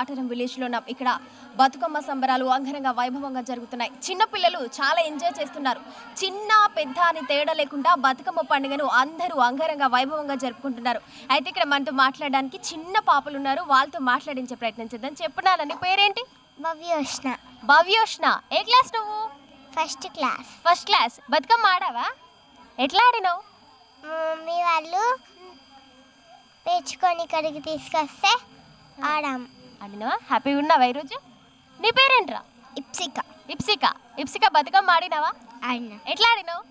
ఆటరం విలేజ్లో ఉన్నాం. ఇక్కడ బతుకమ్మ సంబరాలు అంగరంగ వైభవంగా జరుగుతున్నాయి. చిన్న పిల్లలు చాలా ఎంజాయ్ చేస్తున్నారు. చిన్న పెద్ద అని తేడా లేకుండా బతుకమ్మ పండుగను అందరూ అంగరంగ వైభవంగా జరుపుకుంటున్నారు. అయితే ఇక్కడ మనతో మాట్లాడడానికి చిన్న పాపలు ఉన్నారు. వాళ్ళతో మాట్లాడించే ప్రయత్నం చేద్దాం. చెప్పున్నానని పేరేంటి? భవ్యోష్ణ. భవ్యోష్ణ. ఏ క్లాస్ నువ్వు? First class first class Bathukamma ఆడావా? ఎట్లా ఆడినావు? మా మమ్మీ వాళ్ళు పేర్చుకొని ఇక్కడికి తీసుకొస్తే ఆడాం. ఆడినావా హ్యాపీగా ఉన్నావా ఈరోజు? నీ పేరేంట్రా? ఇప్సిక. ఇప్సిక. ఇప్సిక బతుకమ్మ ఆడినావా? ఆడినా. ఎట్లా ఆడినావు?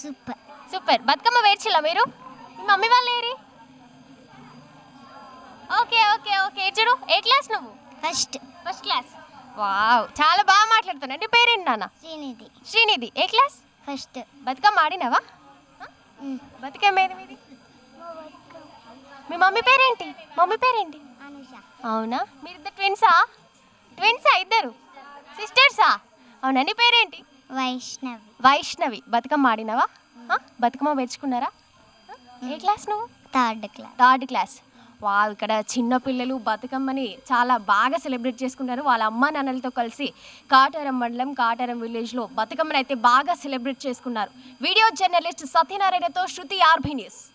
సూపర్. సూపర్. బతుకమ్మ వేర్చిల్లా మీరు? మీ మమ్మీ వాళ్ళు ఏరి? Okay okay okay. చూడు ఏ క్లాస్ నువ్వు? ఫస్ట్. ఫస్ట్ క్లాస్ వావ్ చాలా బాగా మాట్లాడుతున్నా. నీ పేరేంటి నాన్న? శ్రీనిధి. శ్రీనిధి. ఏ క్లాస్ ఫస్ట్. బతుకమ్మ ఆడినావా? బతుకమ్మ ఏది మీది? మీ మమ్మీ పేరేంటి? మమ్మీ పేరేంటి? అవునా? మీరిద్దరు ట్విన్సా ట్విన్సా ఇద్దరు? సిస్టర్సా అవునా? నీ పేరేంటి? వైష్ణవి. వైష్ణవి. బతుకమ్మ ఆడినావా? ఆ? బతుకమ్మ పెంచుకున్నారా? ఏ క్లాస్ నువ్వు? Third class. Third class. వా ఇక్కడ చిన్న పిల్లలు బతుకమ్మని చాలా బాగా సెలబ్రేట్ చేసుకుంటారు. వాళ్ళ అమ్మా నాన్నలతో కలిసి కాటారం మండలం కాటారం విలేజ్లో బతుకమ్మని అయితే బాగా సెలబ్రేట్ చేసుకున్నారు. వీడియో జర్నలిస్ట్ సత్యనారాయణతో శృతి ఆర్బీ న్యూస్